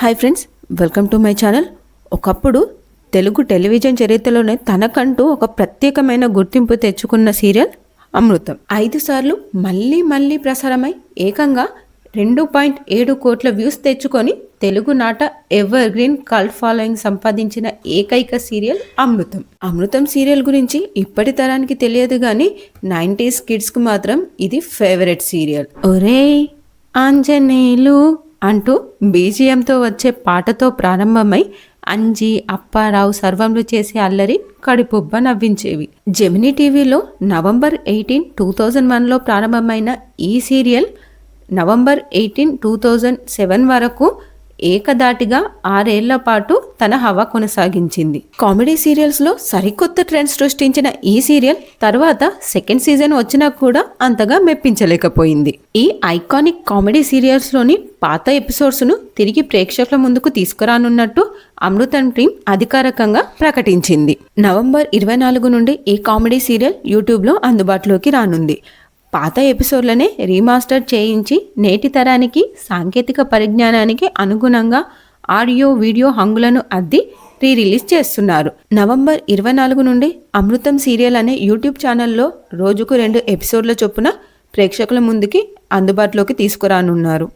Hi friends welcome to my channel ఒకప్పుడు Telugu television చరిత్రలోనే తనకంటూ ఒక ప్రత్యేకమైన గుర్తింపు తెచ్చుకున్న సీరియల్ అమృతం. ఐదు సార్లు మళ్ళీ మళ్ళీ ప్రసారమై ఏకంగా రెండు పాయింట్ ఏడు కోట్ల వ్యూస్ తెచ్చుకొని తెలుగు నాట ఎవర్ గ్రీన్ కల్ట్ ఫాలోయింగ్ సంపాదించిన ఏకైక సీరియల్ అమృతం. అమృతం సీరియల్ గురించి ఇప్పటి తరానికి తెలియదు కానీ నైంటీస్ కిడ్స్కి మాత్రం ఇది ఫేవరెట్ సీరియల్. ఒరే ఆంజనేయులు అంటూ బీజియంతో వచ్చే పాటతో ప్రారంభమై అంజి అప్పారావు సర్వంలు చేసే అల్లరి కడిపుబ్బ నవ్వించేవి. జెమినీ టీవీలో నవంబర్ ఎయిటీన్ టూ థౌజండ్ వన్లో ప్రారంభమైన ఈ serial November eighteen two thousand seven వరకు ఏకదాటిగా ఆరేళ్ళ పాటు తన హవా కొనసాగించింది. కామెడీ సీరియల్స్లో సరికొత్త ట్రెండ్ సృష్టించిన ఈ సీరియల్ తర్వాత సెకండ్ సీజన్ వచ్చినా కూడా అంతగా మెప్పించలేకపోయింది. ఈ ఐకానిక్ కామెడీ సీరియల్స్లోని పాత ఎపిసోడ్స్ను తిరిగి ప్రేక్షకుల ముందుకు తీసుకురానున్నట్టు అమృతం టీం అధికారికంగా ప్రకటించింది. నవంబర్ ఇరవై నాలుగు నుండి ఈ కామెడీ సీరియల్ యూట్యూబ్లో అందుబాటులోకి రానుంది. పాత ఎపిసోడ్లనే రీమాస్టర్ చేయించి నేటి తరానికి సాంకేతిక పరిజ్ఞానానికి అనుగుణంగా ఆడియో వీడియో హంగులను అద్ది రీ రిలీజ్ చేస్తున్నారు. నవంబర్ ఇరవై నాలుగు నుండి అమృతం సీరియల్ అనే యూట్యూబ్ ఛానల్లో రోజుకు రెండు ఎపిసోడ్ల చొప్పున ప్రేక్షకుల ముందుకి అందుబాటులోకి తీసుకురానున్నారు.